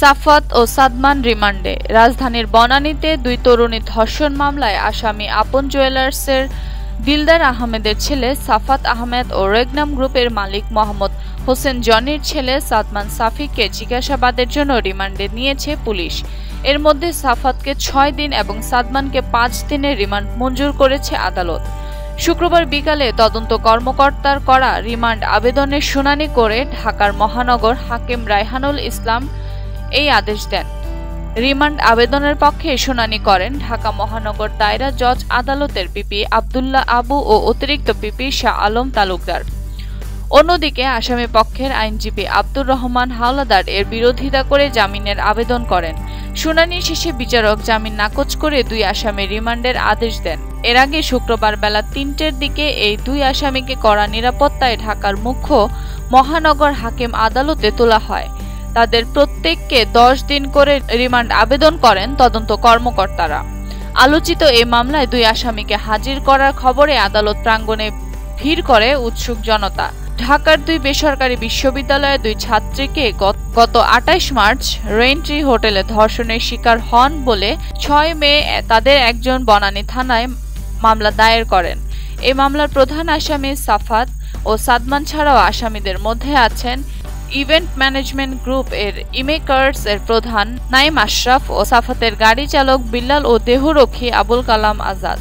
সাফাত ও সাদমান রিমান্ডে। রাজধানীর বনানীতে দুই তরুণী ধর্ষণ মামলায় আসামি আপন জুয়েলার্সের দিলদার আহমেদের ছেলে সাফাত আহমেদ ও রেগনাম গ্রুপের মালিক মোহাম্মদ হোসেন জনির ছেলে সাদমান সাফিককে জিজ্ঞাসাবাদের জন্য রিমান্ডে নিয়েছে পুলিশ। এর মধ্যে সাফাতকে ছয় দিন এবং সাদমানকে পাঁচ দিনের রিমান্ড মঞ্জুর করেছে আদালত। শুক্রবার বিকালে তদন্ত কর্মকর্তার করা রিমান্ড আবেদনের শুনানি করে ঢাকার মহানগর হাকিম রায়হানুল ইসলাম এই আদেশ দেন। রিমান্ড আবেদনের পক্ষে শুনানি করেন ঢাকা মহানগর দায়রা জজ আদালতের পিপি আবদুল্লাহ আবু ও অতিরিক্ত পিপি শাহ আলম তালুকদার। অন্যদিকে আসামি পক্ষের আইনজীবী আব্দুর রহমান হাওলাদার এর বিরোধিতা করে জামিনের আবেদন করেন। শুনানি শেষে বিচারক জামিন নাকচ করে দুই আসামি রিমান্ডের আদেশ দেন। এর আগে শুক্রবার বেলা তিনটের দিকে এই দুই আসামিকে কড়া নিরাপত্তায় ঢাকার মুখ্য মহানগর হাকিম আদালতে তোলা হয়। তাদের প্রত্যেককে দশ দিন করে রিমান্ড আবেদন করেন তদন্ত কর্মকর্তারা। আলোচিত এই মামলায় দুই আসামিকে হাজির করার খবরে আদালত প্রাঙ্গণে ভিড় করে উৎসুক জনতা। ঢাকার দুই বেসরকারি বিশ্ববিদ্যালয়ের দুই ছাত্রীকে গত আটাইশ মার্চ রেন্ট্রি হোটেলে ধর্ষণের শিকার হন বলে ছয় মে তাদের একজন বনানী থানায় মামলা দায়ের করেন। এই মামলার প্রধান আসামি সাফাত ও সাদমান ছাড়াও আসামিদের মধ্যে আছেন ইভেন্ট ম্যানেজমেন্ট গ্রুপ এর ইমেকার্স এর প্রধান নাইম আশরাফ ও সাফাতের গাড়ি চালক বিল্লাল ও দেহরক্ষী আবুল কালাম আজাদ।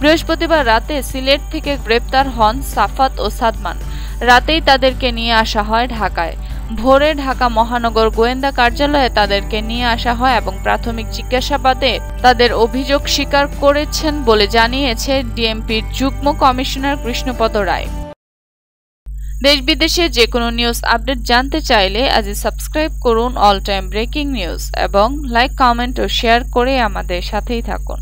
বৃহস্পতিবার রাতে সিলেট থেকে গ্রেপ্তার হন সাফাত ও সাদমান। রাতেই তাদেরকে নিয়ে আসা হয় ঢাকায়। ভোরে ঢাকা মহানগর গোয়েন্দা কার্যালয়ে তাদেরকে নিয়ে আসা হয় এবং প্রাথমিক জিজ্ঞাসাবাদে তাদের অভিযোগ স্বীকার করেছেন বলে জানিয়েছে ডিএমপির যুগ্ম কমিশনার কৃষ্ণপদ রায়। দেশ বিদেশে যে কোনো নিউজ আপডেট জানতে চাইলে আজই সাবস্ক্রাইব করুন অল টাইম ব্রেকিং নিউজ এবং লাইক, কমেন্ট ও শেয়ার করে আমাদের সাথেই থাকুন।